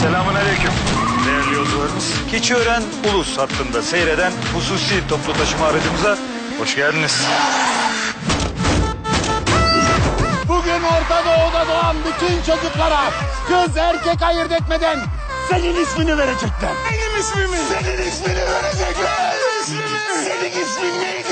Selamun aleyküm değerli yolcularımız. Keçiören Ulus hattında seyreden hususi toplu taşıma aracımıza hoş geldiniz. Bugün Orta Doğu'da doğan bütün çocuklara kız erkek ayırt etmeden senin ismini verecekler. Benim ismimi. Senin ismini verecekler. İsmimi. Senin ismin neydi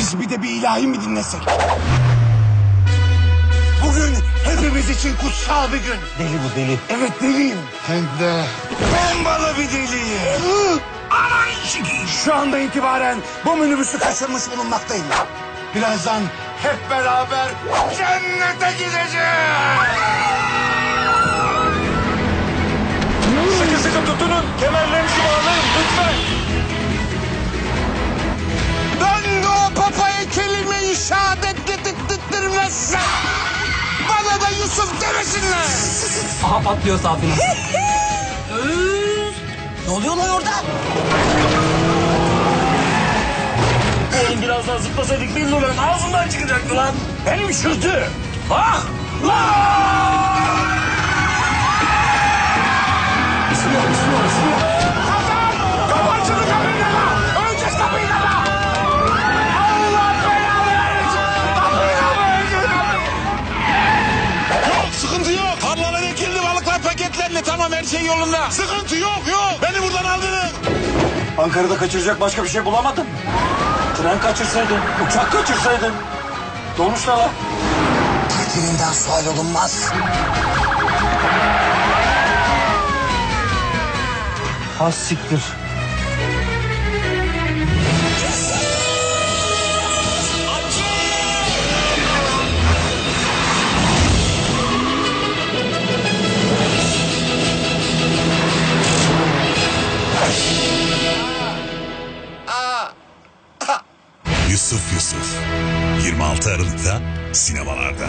Biz bir de bir ilahi mi dinlesek? Bugün hepimiz için kutsal bir gün. Deli bu deli. Evet deliyim. Hem de bombalı bir deliyim. Aman. Şu anda itibaren bu minibüsü kaçırmış bulunmaktayım. Birazdan hep beraber cennete gideceğiz. Sıkı sıkı tutunun kemerlerinizi patlıyor safina. ne oluyor lan orada? Oğlum biraz daha zıplasaydık bir nuranın ağzından çıkacaktı lan. Benim şırtı. Ah! Lan! Tamam her şey yolunda. Sıkıntı yok yok. Beni buradan aldırın. Ankara'da kaçıracak başka bir şey bulamadın mı? Tren kaçırsaydın, uçak kaçırsaydın. Dolmuşlar lan. Dilinden sual olunmaz. Ha siktir. Yusuf Yusuf 26 Aralık'ta sinemalarda.